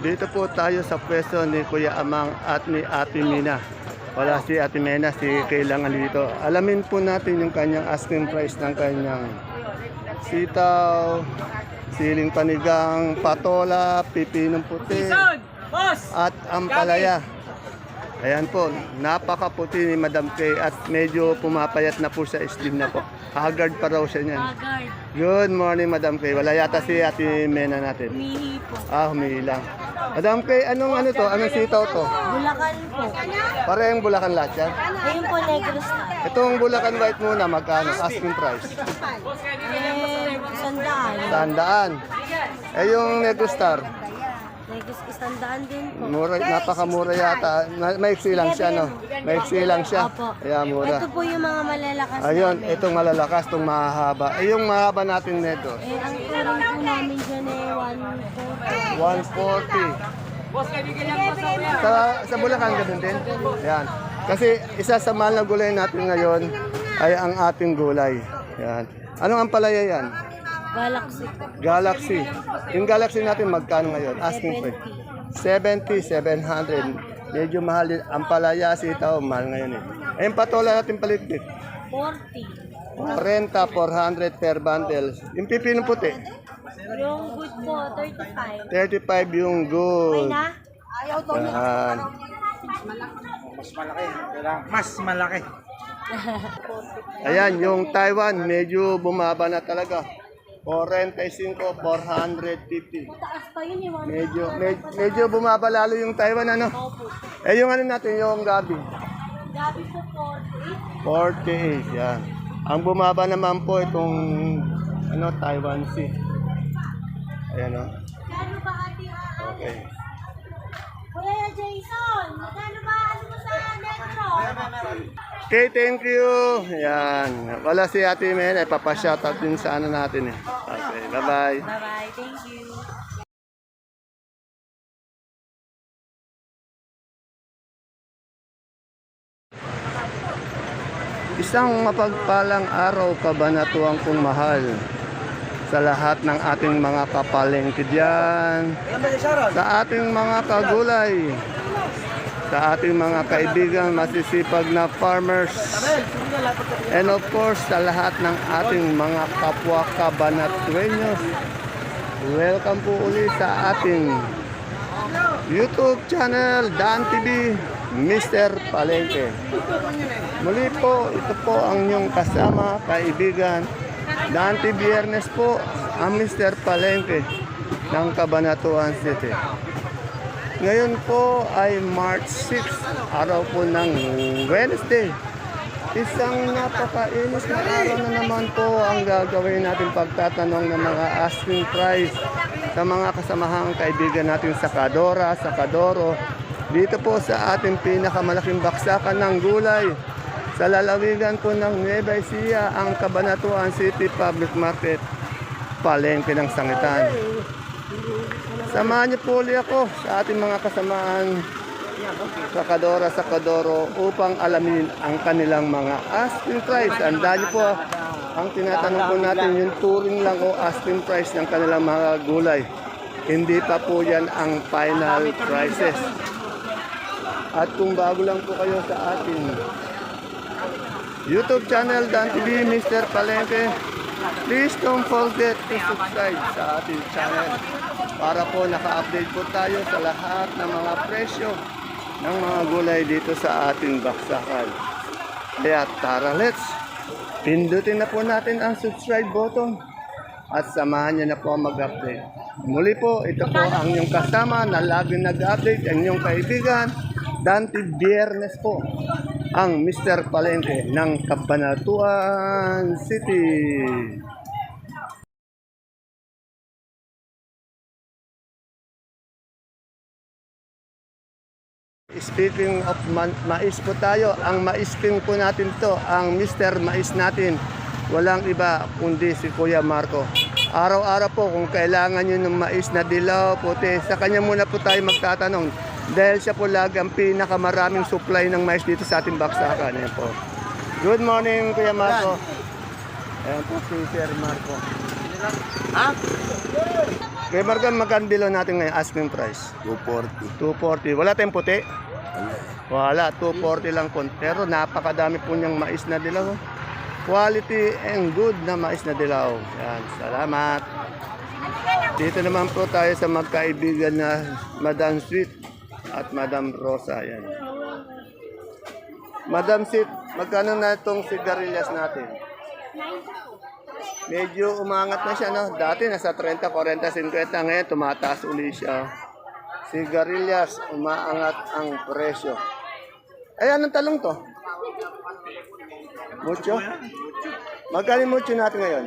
Dito po tayo sa pwesto ni Kuya Amang at ni Ate Mina. Wala si Ate Mena, si kailangan dito. Alamin po natin yung kanyang asking price ng kanyang sitaw, siling panigang, patola, pipinong puti, at ampalaya. Ayan po, napakaputi ni Madam Kay at medyo pumapayat na po siya, slim na po. Haggard pa raw siya niyan. Agard. Good morning, Madam Kay. Wala yata si Ate Mena natin. Po. Ah, humihi lang. Madam Kay, anong ano to? Anong sitaw to? Bulacan po. Parehong Bulacan lahat yan. Ayun po, Negros na. Itong Bulacan White muna, magkano? Asking price. Eh, sandaan. Tandaan. Eh, yung Negro Star, Isandaan din po. mura, napakamura yata. Ma- Maiksi lang siya, no? Maiksi lang siya. Opo. Kaya mura. Ito po yung mga malalakas Ayun, namin. itong malalakas, itong mahahaba. Eh, yung mahaba natin Negro, Eh, ang turang po namin dyan eh, 140. 140. Sa, sa Bulacan, ganun din? Yan. Kasi isa sa mahal na gulay natin ngayon ay ang ating gulay. Yan. Anong ampalaya yan? Galaxy. Galaxy. Yung Galaxy natin magkano ngayon? Asking price. 70, 700. Medyo mahal din. Ampalaya, sitaw, mahal ngayon eh. Yung patola natin paligpit. 40. 40, 400 per bundle. Yung pipino puti. Yung good po, 35. 35 yung Okay good. na? Yan. Mas malaki. Kailangan mas malaki. Ayan, yung Taiwan, medyo bumaba na talaga. 45, 450. Taas pa yun 140. Medyo, med- medyo bumaba lalo yung Taiwan, ano? Opo. Eh, yung ano natin, yung Gabi. Gabi po 48. 48, yan. Ang bumaba naman po itong, ano, Taiwan Sea. Ayan, o. Kano ba ating aan? Okay. Kuya Jason, magkano ba ano mo sa Negro? Okay, thank you. Yan. Wala si Ate Men, eh, papashoutout din sa ano natin eh. Okay, bye-bye. Bye-bye, thank you. Isang mapagpalang araw kabanatuang kong mahal sa lahat ng ating mga kapalengke dyan, sa ating mga kagulay, sa ating mga kaibigan masisipag na farmers, and of course sa lahat ng ating mga kapwa kabanatuenyos. Welcome po uli sa ating YouTube channel Dan TV Mr. Palengke. Muli po, ito po ang inyong kasama, kaibigan. Dante Biernes po, ang Mr. Palengke ng Cabanatuan City. Ngayon po ay March 6, araw po ng Wednesday. Isang napakainis na araw na naman po ang gagawin natin pagtatanong ng mga asking price sa mga kasamahang kaibigan natin sa Kadora, sa Kadoro. Dito po sa ating pinakamalaking baksakan ng gulay sa lalawigan po ng Nueva Ecija, ang Cabanatuan City Public Market, palengke ng sangitan. Samahan niyo po ulit ako sa ating mga kasamaan sa Kadora sa Kadoro upang alamin ang kanilang mga asking price. Tandaan niyo po, ang tinatanong po natin yung touring lang o asking price ng kanilang mga gulay. Hindi pa po yan ang final prices. At kung bago lang po kayo sa ating YouTube channel Dan TV Mr. Palengke, please don't forget to subscribe sa ating channel para po naka-update po tayo sa lahat ng mga presyo ng mga gulay dito sa ating baksakan. Kaya tara, let's pindutin na po natin ang subscribe button at samahan niyo na po mag-update. Muli po, ito po ang inyong kasama na laging nag-update, ang inyong kaibigan, Dante Biernes po, ang Mr. Palengke ng Cabanatuan City. Speaking of man- mais po tayo, ang mais king po natin to, ang Mr. Mais natin. Walang iba kundi si Kuya Marco. Araw-araw po kung kailangan nyo ng mais na dilaw, puti, sa kanya muna po tayo magtatanong. Dahil siya po lagi ang pinakamaraming supply ng mais dito sa ating baksakan. Ayan po. Good morning, Kuya Marco. Ayan po si Sir Marco. Ha? Kay Margan, magkano below natin ngayon asking price? 240. 240. Wala tayong puti? Wala, 240 lang po. Pero napakadami po niyang mais na dilaw. Quality and good na mais na dilaw. Yan, salamat. Dito naman po tayo sa magkaibigan na Madam Sweet at Madam Rosa. Yan. Madam Sweet, magkano na itong sigarilyas natin? Medyo umangat na siya, no? Dati nasa 30, 40, 50. Ngayon, tumataas uli siya. Sigarilyas, umaangat ang presyo. Ay, anong talong to? Mucho? Magkano yung mucho natin ngayon?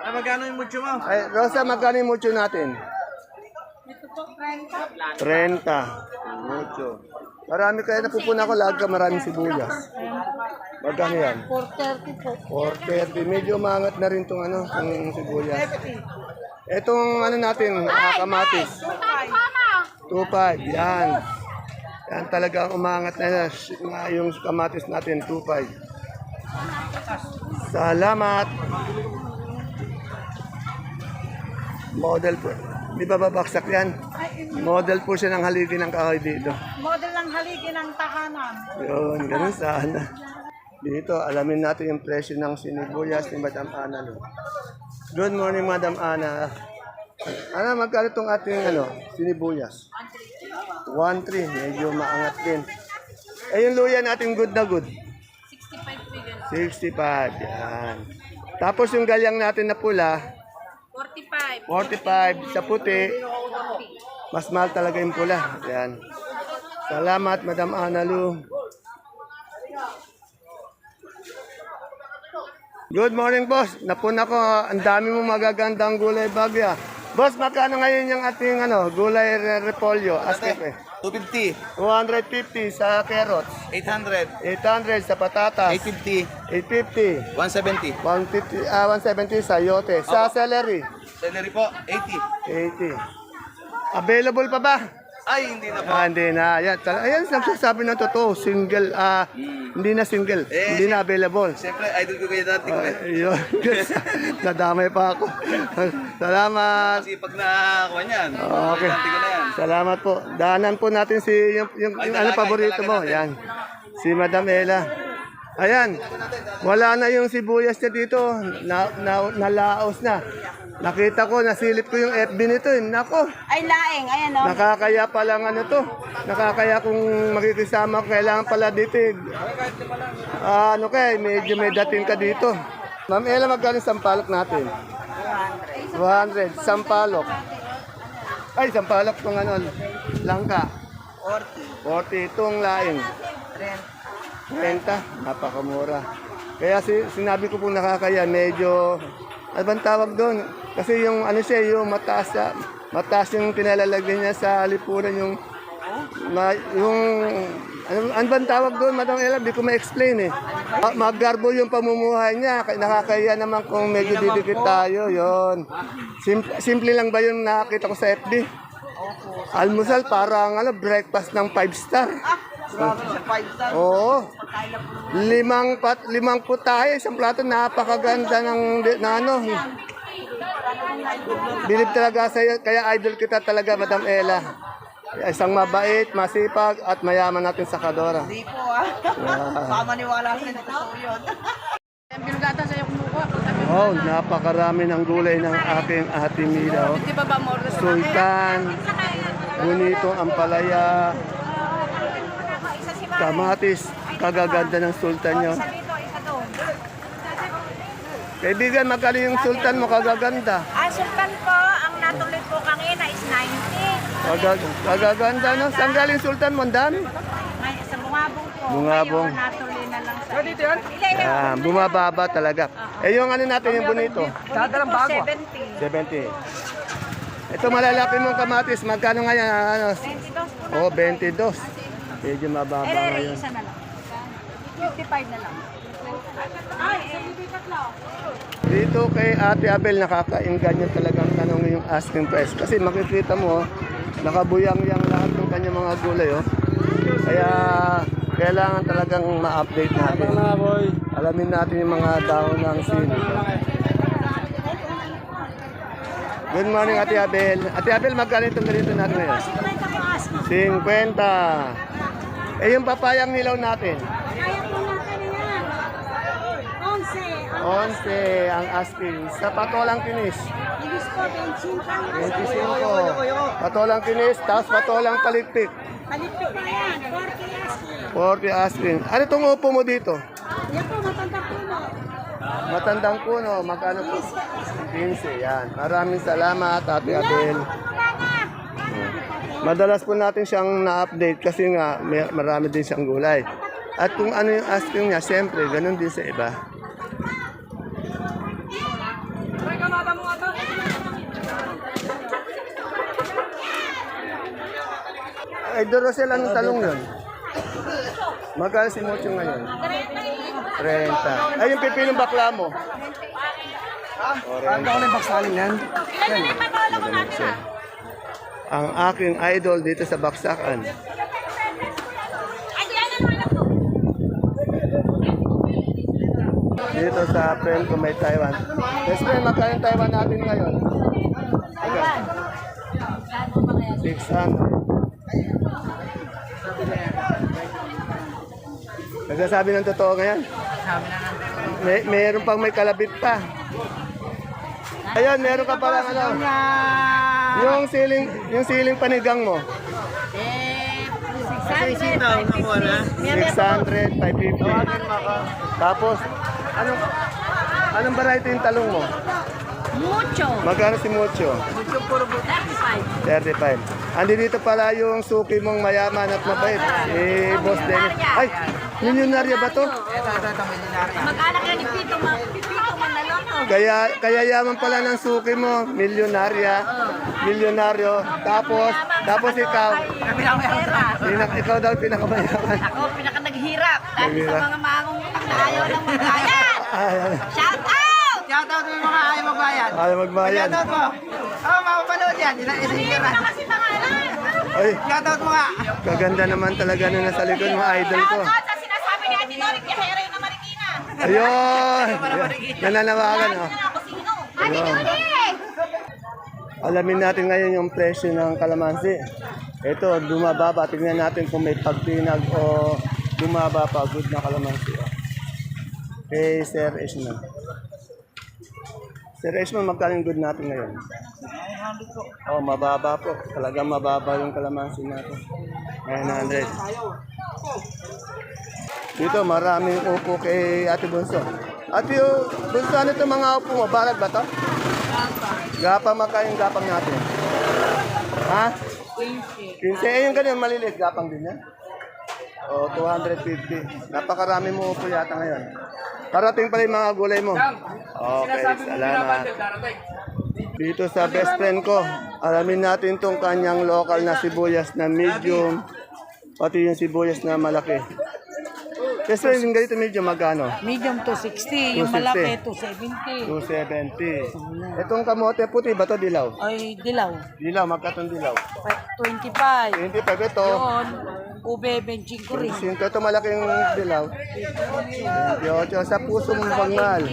Ano magkano yung mucho mo? Ay, Rosa, magkano yung mucho natin? 30. Mucho. Marami kaya napupuna ko, lag ka maraming sibuyas. Magkano yan? 430 po. 430. Medyo umangat na rin itong ano, itong sibuyas. Itong ano natin, ah, kamatis. 2.5. Yan. Yan talagang umangat na, na yung kamatis natin, 2.5. Salamat. Model po. Di ba babaksak yan? Model po siya ng haligi ng kahoy dito. Model ng haligi ng tahanan. Yun, ganun sana. Dito, alamin natin yung presyo ng sinibuyas ni Madam Ana. No? Good morning, Madam Ana. Ana, magkano itong ating ano, sinibuyas? 1.3, medyo maangat din. Eh, yung luya natin good na good? 65 yan. Tapos yung galyang natin na pula, 45. 45. Sa puti, mas mahal talaga yung pula. Yan. Salamat, Madam Ana Lu. Good morning, boss. Napuna ko, ang dami mo magagandang gulay bagya. Boss, magkano ngayon yung ating ano, gulay re- repolyo? Asking eh. 250. 250 sa carrots, 800. 800 sa patatas, 850. 850, 170. 150, ah, 170 sa yote. Sa celery, Celery po, 80. 80. Available pa ba? Ay, hindi na po. Ah, hindi na. Ayan, tal- ayan nagsasabi ng totoo. Single, ah, hindi na single. Eh, hindi na available. Siyempre, idol ko kayo dati ko eh. Ayun. Nadamay pa ako. Salamat. Kasi pag nakakuha niyan, Okay. ko na yan. Salamat po. Daanan po natin si yung, yung, Ay, yung ano paborito mo. Yan. Si Madam Ella. Ayan. Wala na yung sibuyas niya dito. Na, na, nalaos na. Nakita ko, nasilip ko yung FB nito. eh. Nako. Ay, laeng. Ayan o. Nakakaya pa lang ano to. Nakakaya kung makikisama ko, kailangan pala dito. eh. Ah, ano kaya, medyo may dating ka dito. Ma'am Ella, magkano sampalok natin? 200. Sampalok. Ay, sampalok tong ano, langka. 40. 40. Itong laing. 30. Napakamura. Kaya si, sinabi ko po nakakaya, medyo, ano bang tawag doon? Kasi yung ano siya, yung mataas, sa- mataas yung pinalalagyan niya sa lipunan, yung, ma, yung, ano, ano bang tawag doon, Madam Ella? Di ko ma-explain eh. Ma- Maggarbo yung pamumuhay niya, kaya nakakaya naman kung medyo didikit tayo, yon. Sim- simple lang ba yung nakakita ko sa FB? Almusal parang ano, breakfast ng 5 star. Oo. Limang pat limang putahe, isang plato napakaganda ng na ano. Bilib talaga sa iyo, kaya idol kita talaga, Madam Ella. Isang mabait, masipag at mayaman natin sa Kadora. Hindi po ah. Baka maniwala sa hindi totoo yun. Pinugatan sa'yo kumukuha. Oh, napakarami ng gulay ng aking ate Mila. oh. Di ba ba more Sultan, bonitong ampalaya, kamatis, kagaganda ng sultan nyo. Kaibigan, magkano yung sultan mo kagaganda? Ah, sultan po, ang natuloy po kanina is 90. Kagag kagaganda, no? Saan galing sultan mo? Ang dami. May, sa bungabong po. Bungabong. Ngayon, natuloy na lang sa... Dito yan? Ah, bumababa talaga. Eh, yung ano natin, yung bonito? Dadalang bago. 70. 70. Ito malalaki mong kamatis, magkano nga yan? Ano? 22 po. Oh, 22. Medyo mababa Eh, eh, ngayon. isa na lang. 55 na lang. Ay, sa bibigat lang. Dito kay Ate Abel, nakakainggan niya talagang tanong yung asking price. Kasi makikita mo, nakabuyang-yang lahat ng kanyang mga gulay. Oh. Kaya kailangan talagang ma-update natin. Alamin natin yung mga daon ng sili. Good morning, Ate Abel. Ate Abel, magkano itong ganito natin ngayon? 50 po asking. 50. Eh, yung papayang hilaw natin. Kaya po natin yan. 11. Ang 11 ang asking. Sa patolang kinis. Ibig ko, 25 ang 25. Patolang kinis, tapos patolang palikpik. Palipit na yan. 40 asking. 40 asking. Ano itong upo mo dito? Yan po, matanda po mo. Matandang puno, magkano po? 15, yan. Maraming salamat, Ate Abel. Madalas po natin siyang na-update kasi nga may, marami din siyang gulay. At kung ano yung asking niya, siyempre, ganun din sa iba. Ay, Dorosel, anong talong yun? Magkano si Mocho ngayon? 30. Ay, yung pipinong bakla mo. Ano ako na yung baksaling yan? Magaling siya. Ang aking idol dito sa Baksakan. Dito sa friend ko may Taiwan. Best friend, magkano yung Taiwan natin ngayon? Taiwan. 600. Nagsasabi ng totoo ngayon? May, meron pang may kalabit pa. Ayun, meron ka palang ano. Yung siling, yung siling panigang mo. Eh, 600. 600, 550. Tapos, anong, anong variety yung talong mo? Mucho. Magkano si Mucho? Mucho puro 35. 35. Andi dito pala yung suki mong mayaman at mabait. Si Boss Dennis. Ay, milyonarya ba to? Mag-anak yan ni Pito, ma. Kaya, kaya yaman pala ng suki mo, milyonarya, milyonaryo. Tapos, tapos ikaw, pinak, ikaw daw pinakamayaman. Ako, pinaka naghirap. Dahil sa mga mangong utang na ayaw ng magbayad. Ay, Shout out! Shoutout mo yung mga ayaw magbayad. ay magbayad. Shoutout mo. Oh, mapapanood yan. Ilang isigira. Kasi pangalan. Ay, Shoutout mo nga. kaganda naman talaga nung nasa likod mo, idol ko. Shout out sa sinasabi ni Ate Dorit, Yahero yung na Marikina. Ayun! Nananawagan, oh. Dorit! Alamin natin ngayon yung presyo ng kalamansi. Ito, bumababa. Tingnan natin kung may pagtinag o bumaba pa. Good na kalamansi. oh. Kay Sir Esman. Sir Esman, magkano good natin ngayon? Oh, mababa po. Talagang mababa yung kalamansi natin. 900. Dito, maraming upo kay Ate Bunso. Ate, yung Bunso, ano itong mga upo mo? Balag ba to? Gapa magkano yung gapang natin? Ha? 15. Eh, yung ganyan maliliit, gapang din yan? O, 250. Napakarami mo upo yata ngayon. Parating pala yung mga gulay mo. Okay, salamat. Dito sa best friend ko, alamin natin tong kanyang local na sibuyas na medium, pati yung sibuyas na malaki. Best friend, yung ganito medium magkano? Medium 260, yung 260. malaki 270. 270. Itong kamote puti ba to dilaw? Ay, dilaw. Dilaw, magkatong dilaw. 25. 25 ito. Yun, ube 25 rin. Sinto ito malaking dilaw. 28 sa puso mong bangal.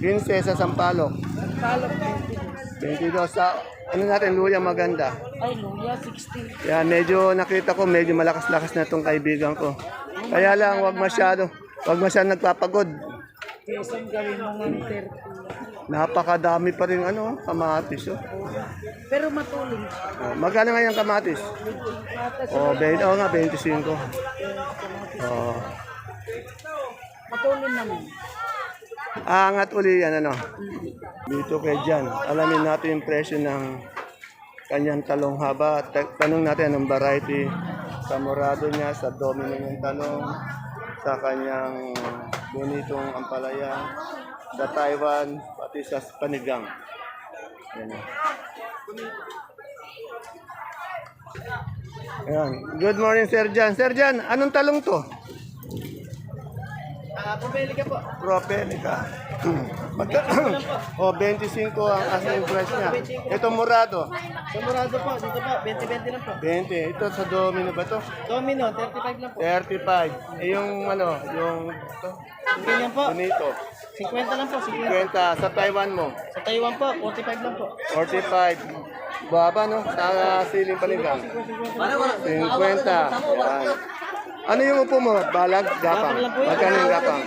15 sa sampalok. Palok 22 sa ano natin, luya maganda. Ay, luya 60. Yan, medyo nakita ko, medyo malakas-lakas na itong kaibigan ko. Kaya lang, wag masyado, wag masyado nagpapagod. Quezon gawin mo ng 30. Napakadami pa rin ano, kamatis. Oh. Pero matuloy. Oh, magkano nga yung kamatis? Oh, 20, oh nga, 25. Oh. Matuloy naman. Angat uli yan, ano? Dito kay Jan. Alamin natin yung presyo ng kanyang talong haba. Ta- Tanong natin anong variety sa morado niya, sa domino yung talong, sa kanyang bonitong ampalaya, sa Taiwan, pati sa panigang. Yan. Ayan. Good morning, Sir Jan. Sir Jan, anong talong to? Ah, ka po. Propelica. Magka o 25 ang asking price niya. Ito morado. Sa Murado po, dito po, 20-20 lang po. 20. Ito sa domino ba to? Domino, 35 lang po. 35. Eh yung ano, yung ito, Ganyan po. Bonito. 50 lang po. 50. 50. Sa Taiwan mo. Sa Taiwan po, 45 lang po. 45. Baba, no? Sa siling panigang. 50. Yan. Ano yung upo mo? Balag? Gapang? Magkano yung gapang?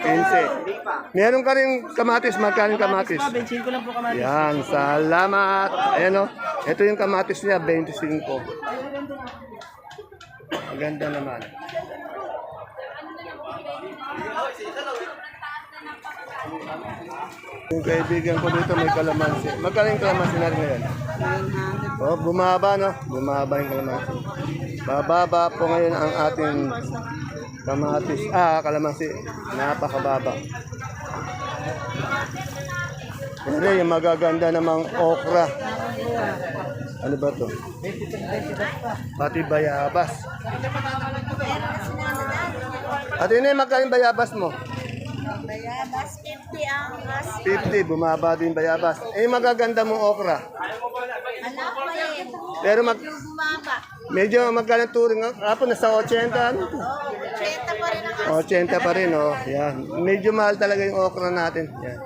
15. Meron ka rin kamatis. Magkano yung kamatis? Ah, bensin ko lang po kamatis. Yan, salamat. Ayan o. Ito yung kamatis niya, 25. Maganda naman. Yung kaibigan ko dito may kalamansi. Magkano yung kalamansi natin ngayon? Oh, bumaba no? Bumaba yung kalamansi. Bababa po ngayon ang ating kamatis. Ah, kalamansi. Napakababa. Pero yung magaganda namang okra. Ano ba to? Pati bayabas. At yun magkaling bayabas mo? Bayabas 50 ang as. 50, bumaba din bayabas. Eh, magaganda mong okra. Anak pa eh. Pero mag, Bumaba. medyo magkano turing. Apo, nasa 80. Ano? to? 30 pa rin ang 80 pa rin, oh. Yan. Medyo mahal talaga yung okra natin. Yan.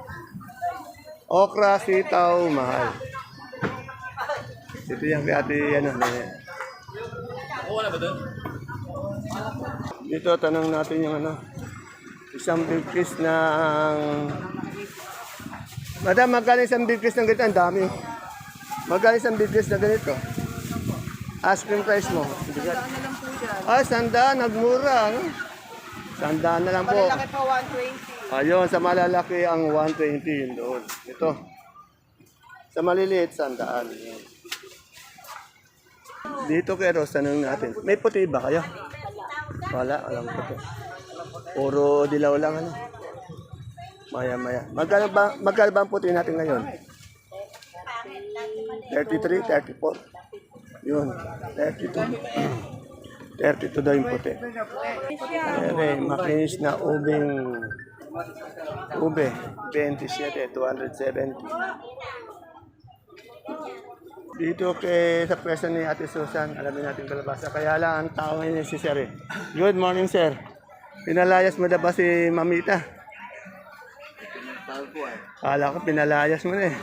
Okra, sitaw, mahal. Ito yung kay ate, ano, yan. Dito, tanong natin yung ano, isang big fish ng... Madam, magkano isang big fish ng ganito? Ang dami. Magkano isang big fish na ganito? Ice cream price mo. Ay, sandaan, nagmura. Ano? Sandaan na lang po. Malaki po, 120. Ayun, sa malalaki ang 120 yun doon. Ito. Sa maliliit, sandaan. Dito kay Rose, tanong natin. May puti ba kayo? Wala, walang puti. Puro dilaw lang ano. Maya maya. Magkano ba, magkano ba ang puti natin ngayon? 33, 34. Yun, 32. 32 daw yung puti. Ere, makinis na ubing ube, 27, 270. Dito kay sa pwesto ni Ate Susan, alamin natin kalabasa. Kaya lang ang tao ngayon si Sir. eh. Good morning, Sir. Pinalayas mo na ba si Mamita? Kala ko pinalayas mo na eh.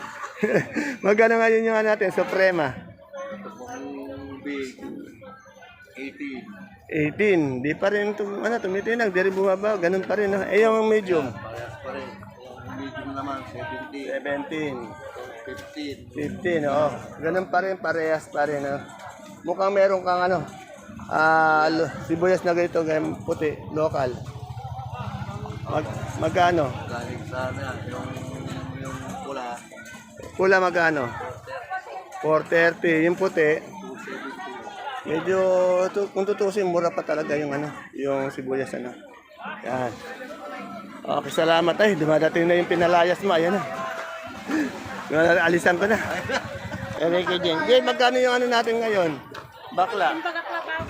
Magkano ngayon yung ano natin, Suprema? Big. 80. 18. Di pa rin tum ano, tumitinag, di rin bumaba. Ganun pa rin. No? Eh, yung medium? Parehas pa rin. Medium naman, 17. 70. 15. 15, oo. Ganun pa rin, parehas pa rin. No? Mukhang meron kang ano, ah, sibuyas na ganito, ganyan puti, local. Mag, magkano? Galing sa ano yan, yung, yung pula, Pula magkano? 430. Yung puti, 270. medyo, tu, kung tutusin, mura pa talaga yung ano, yung sibuyas ano. Yan. Okay, salamat. Ay, dumadating na yung pinalayas mo. Ayan na. Alisan ko na. Enrique Jen. Jen, magkano yung ano natin ngayon? Bakla.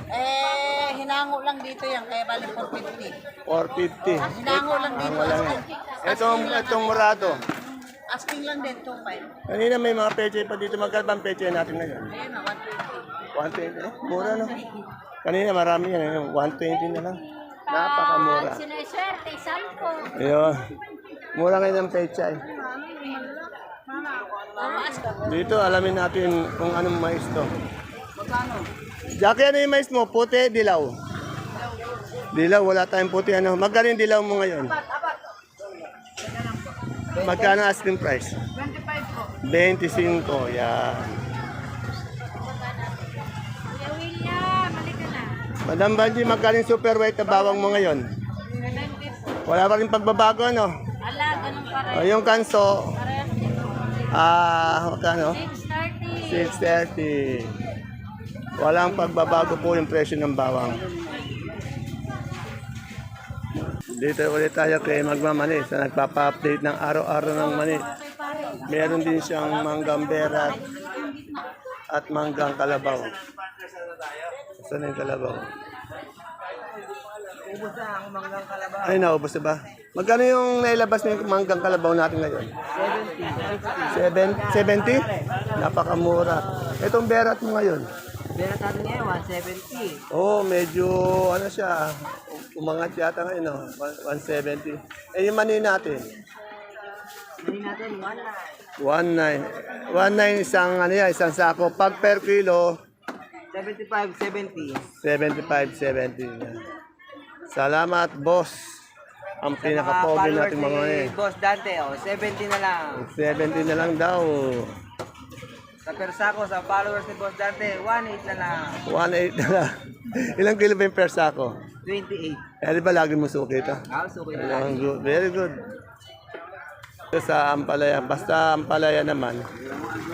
Eh, hinango lang dito yan, kaya bali 450. 450. Hinango lang dito. Wala yan. Itong, itong murado. Asking lang din, 25. Kanina may mga peche pa dito. Magkano ba ang peche natin ngayon? Ayun na, 120. 120. Eh, mura no? Kanina marami yan. eh. 120 na lang. Napakamura. Sineswerte, sampo. Ayun. Mura ngayon ang pecha eh. Dito alamin natin kung anong mais to. Jackie, ano yung mais mo? Puti, dilaw? Dilaw, wala tayong puti. Ano? Magkano yung dilaw mo ngayon? Magkano ang asking price? 25 po. 25, yan. Madam Banji, magkano yung super white na bawang mo ngayon? Wala pa rin pagbabago, ano? Ala, ganun pa rin. O, yung kanso, Parehas ah, magkano? 630. 630. Walang pagbabago po yung presyo ng bawang. Dito ulit tayo kay Magmamani sa nagpapa-update ng araw-araw ng mani. Meron din siyang manggang berat at manggang kalabaw. Saan yung kalabaw? Ay, naubos na ba? Magkano yung nailabas ng manggang kalabaw natin ngayon? 70. 70? Napakamura. Itong berat mo ngayon? Bera natin ngayon, 170. Oh, medyo ano siya, umangat yata ngayon, no? 170. Eh, yung mani natin, Hindi natin, 1 19. 19 isang ano yan, isang sako. Pag per kilo, 75, 70. 75, 70. Yan. Salamat, boss. Ang pinaka-pogi natin mga eh. Boss Dante, oh, 70 na lang. 70 na lang daw. Sa persako, sa followers ni Boss Dante, 18 na lang. 1.8 na lang. Ilang kilo ba yung per sako? 28. Eh, di ba lagi mo suki ito? Ah, na lang. Ang good. Very good. Ito sa Ampalaya. Basta Ampalaya naman.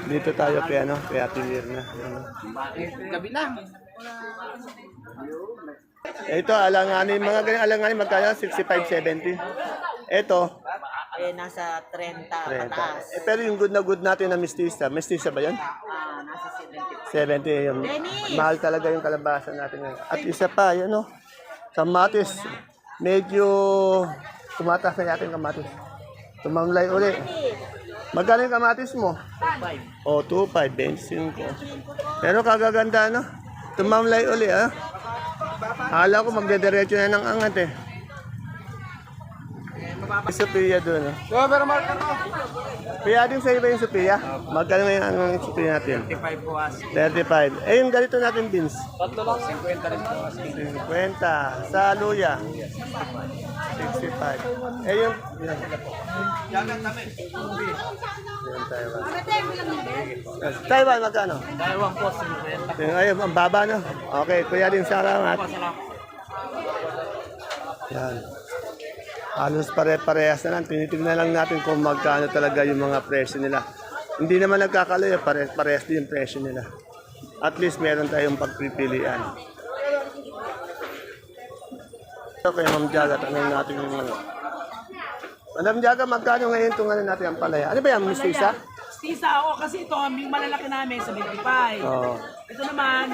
Dito tayo kay ano, kay Ate Mirna. Gabi lang. Ito, alanganin. Mga ganyan alanganin, magkano? 65, 70. Ito, Eh, nasa 30, 30. pataas. Eh, pero yung good na good natin na mistisa. Mistisa ba yan? Ah, nasa 70. 70. Yung, mahal talaga yung kalabasa natin ngayon. At isa pa, yun o. Kamatis. Medyo tumataas na natin kamatis. Tumamlay uli. Magkano yung kamatis mo? 5. O, 2.5, 25. Pero kagaganda, no? Tumamlay uli, ah. Hala ko magdediretso na ng angat, eh. Sophia doon, no? Kaya din sa iba yung Sophia. Magkano yung ano yung Sophia natin? 35 po as. 35. Eh, yung ganito natin, beans. Tatlo lang, 50 rin po as. 50. Sa luya. 65. Eh, yung... Yan. Yan, Taiwan. Taiwan, magkano? Dalawang po, 50. Yung ayun, ang baba, no? Okay, kuya din, salamat. Yan. Halos pare-parehas na lang. Tinitignan lang natin kung magkano talaga yung mga presyo nila. Hindi naman nagkakalayo, pare-parehas din yung presyo nila. At least meron tayong pagpipilian. Okay, Ma'am Jaga, tanong natin yung ano. Madam Jaga, magkano ngayon itong ano natin ang palaya? Ano ba yan, mistisa? Tisa ako kasi ito, yung malalaki namin sa 25. Oo. Ito naman,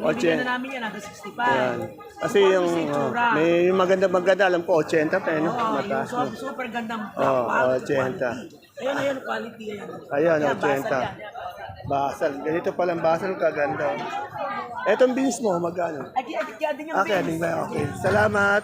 Oche. bibigyan na namin yan hanggang 65. Yan. Kasi yung, oh, may yung maganda-maganda, alam ko, 80 pa eh, no? Oo, yung Mataas no? super, super gandang Oo, quality, 80. quality. Ayun, ayun, quality. Ayun, Ayan, Yan, basal 80. yan. Basal. Ganito palang basal, kaganda. oh. Etong beans mo, magkano? Ay, kaya, kaya din yung Okay, beans. ading ba? Okay. Salamat.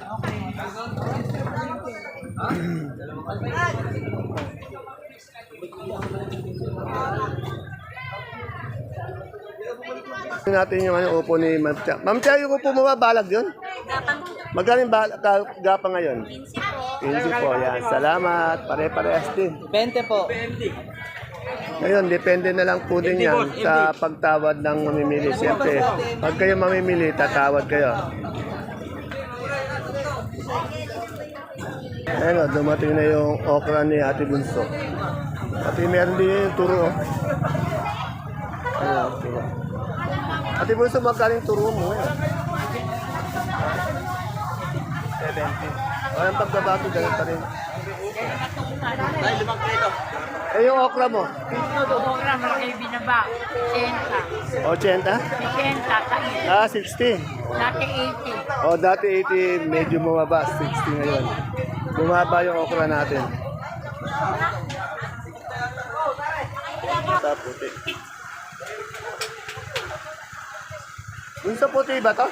Natin yung ano, upo ni Ma'am Tia. Ma'am Tia, yung upo mo ba, balag yun? Magaling ba ka, gapa ngayon? 15 po, yan. Salamat. Pare-parehas din. 20 po. Ngayon, depende na lang po din yan sa pagtawad ng mamimili. Siyempre, pag kayo mamimili, tatawad kayo. Ayun o, dumating na yung okra ni Ate Bunso. Pati meron din yung turo. oh. Ayun, turo. Ate Bunso, magkaling turo mo ngayon? 70. Walang pagbabago, ganun pa rin. Eh, yung okra mo? Okra, malaki binaba. 80. 80? 60, kain. Ah, 60. Dati 80. O, dati 80, medyo bumaba, 60 ngayon. Bumaba yung okra natin. Sa puti. Yung sa puti ba to?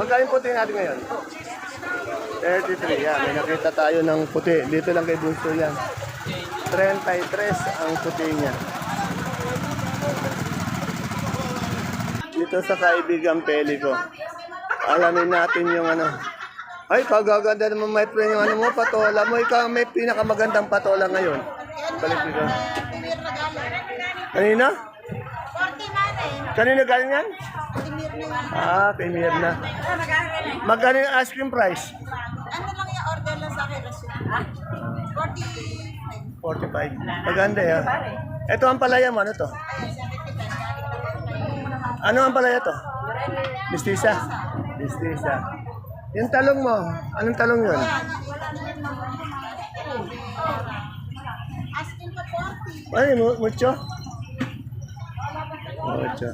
Magkano yung puti natin ngayon? 33, yan. May nakita tayo ng puti. Dito lang kay Bunso yan. 33 ang puti niya. Dito sa kaibigan Peli ko. Alamin natin yung ano. Ay, kagaganda naman my friend yung ano mo, patola mo. Ikaw may pinakamagandang patola ngayon. Balik dito. Kanina? 40 na rin. Kanina galing yan? Ah, kay Mirna. Magkano yung ice cream price? Ano lang yung order lang sa akin, Rasul? 40. 45. Maganda yan. Ito ang palaya mo, ano to? Ano ang palaya to? Mistisa. Mistisa. Yung talong mo, anong talong yun? Asking Ay, mu- mucho? Mucho.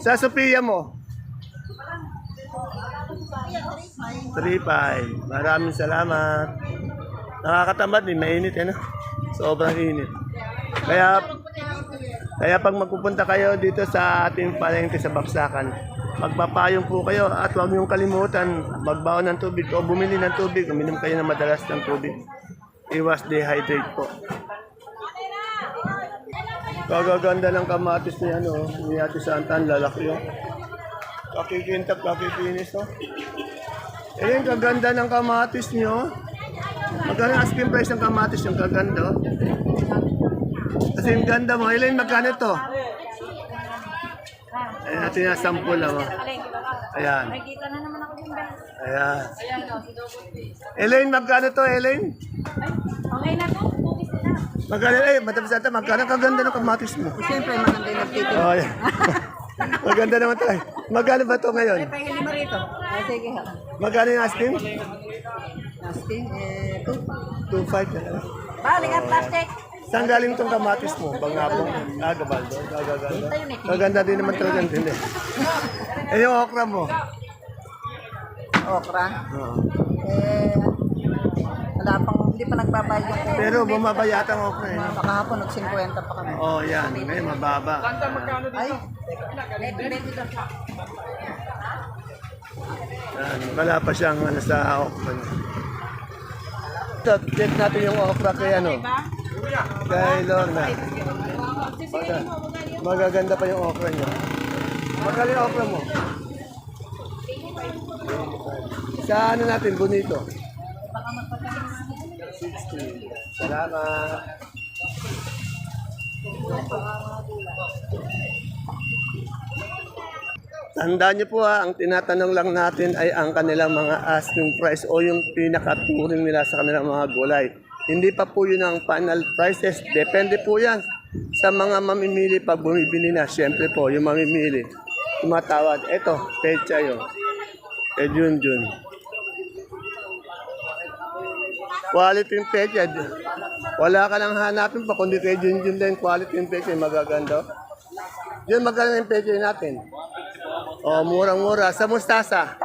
Sa Sophia mo? 3-5. Maraming salamat. Nakakatamad din, mainit eh, no? Sobrang init. Kaya, Kaya pag magpupunta kayo dito sa ating palengke sa Baksakan, magpapayong po kayo at huwag niyong kalimutan magbaon ng tubig o bumili ng tubig, uminom kayo ng madalas ng tubig. Iwas dehydrate po. Kagaganda ng kamatis ni ano, ni Ate Santa, ang lalaki yun. Kakikintab, kakikinis, oh. Eh, yung kaganda ng kamatis niyo. Magkano asking price ng kamatis yung kaganda, oh. Kasi yung ganda mo, Elaine, magkano to? Ayan, natin na sample lang, oh. Ayan. Nakikita na naman ako yung best. Ayan. Elaine, magkano to, Elaine? Ay, okay na to. Magkano, eh, madam Santa, magkano kaganda ng kamatis mo? Siyempre, maganda yung nagtitin. Oh, yeah. maganda naman tayo. Magkano ba to ngayon? Pahili mo rito. Ah, sige ha. Magkano yung asking? Asking, eh, two. 2.5 na lang. Balik ang plastic. Saan galing tong kamatis mo? Bangabong? Ah, Gabaldo. Gagaganda. Maganda din naman talaga din eh. Eh, yung okra mo? Okra. Oo. Eh, wala pang, hindi pa nagbabayad yung okra. Pero bumaba yata ang okra eh. Makahapon, nag-50 pa kami. Oh, yan. Ngayon, mababa. Ay, ready, ready lang. Yan. Wala pa siyang ano, sa okra niya. Ito, check natin yung okra kay ano. Kay Lorna. Maga- Magaganda pa yung okra niya. Magkano yung okra mo? Sa ano natin, bonito? 60. Salamat. Tandaan niyo po ha, ang tinatanong lang natin ay ang kanilang mga asking price o yung pinakaturing nila sa kanilang mga gulay. Hindi pa po yun ang final prices. Depende po yan sa mga mamimili pag bumibili na. Siyempre po, yung mamimili, tumatawad. Ito, pecha yun. Eh, Jun Jun. Quality pecha. Wala ka nang hanapin pa, kundi kay Jun Jun din quality pecha. Magaganda. Yun, magkano yung pecha natin? Oh, murang-mura. Sa mustasa?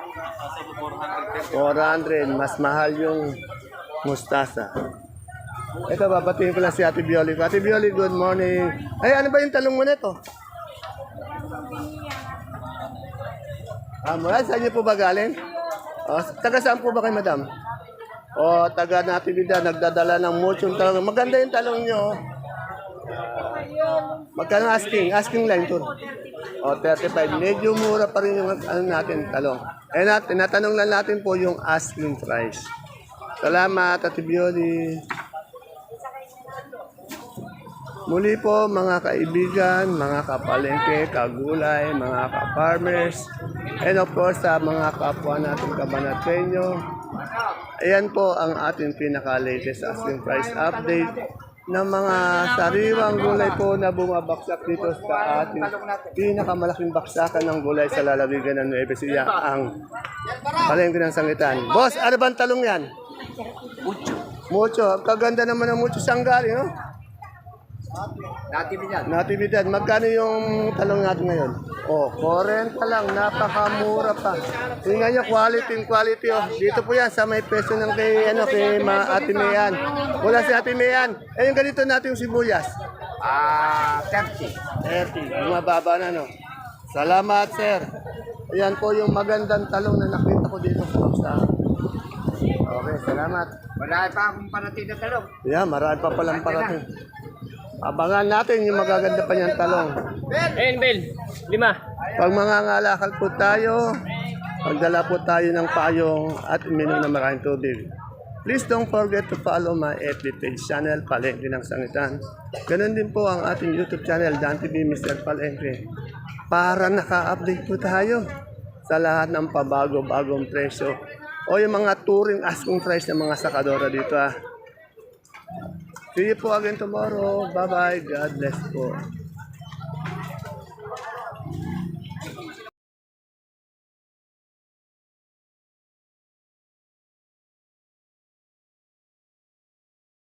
400. Mas mahal yung mustasa. Ito, babatiin ko lang si Ate Bioli. Ate Bioli, good morning. Ay, ano ba yung talong mo nito? Ah, mula saan niyo po ba galing? Oh, taga saan po ba kayo, madam? O, taga Natividad, nagdadala ng muchong talong. Maganda yung talong niyo. oh. Magkano asking? Asking line to. O, 35. Medyo mura pa rin yung ano natin, talong. Eh, nat tinatanong lang natin po yung asking price. Salamat, Ate Bioli. Muli po mga kaibigan, mga kapalengke, kagulay, mga ka-farmers, and of course sa mga kapwa natin kabanatenyo. Ayan po ang ating pinaka-latest asking price update ng mga sariwang gulay po na bumabaksak dito sa ating pinakamalaking baksakan ng gulay sa lalawigan ng Nueva Ecija, ang palengke ng sangitan. Boss, ano bang talong yan? Mucho. Mucho. Kaganda naman ng mucho sanggali, no? Natividad. Natividad, magkano yung talong natin ngayon? Oh, 40 lang, napakamura pa. Tingnan nyo, quality and quality. Oh. Dito po yan, sa may peso ng kay, ano, kay Ma Ate Mayan. Wala si Ate Mayan. Eh, yung ganito natin yung sibuyas. Ah, 30. 30, bumababa na, no? Salamat, sir. Ayan po yung magandang talong na nakita ko dito sa. Okay, salamat. Wala pa akong parating na talong. Yeah, marami pa palang parating. Abangan natin yung magaganda pa niyang talong. Ayun, Bel. Lima. Pag mangangalakal po tayo, pagdala po tayo ng payong at uminom ng maraming tubig. Please don't forget to follow my FB page channel, Palengke ng Sangitan. Ganon din po ang ating YouTube channel, Dan TV Mr. Palengke. Para naka-update po tayo sa lahat ng pabago-bagong presyo o yung mga touring asking price ng mga sakadora dito ah. See you po again tomorrow. Bye-bye. God bless po.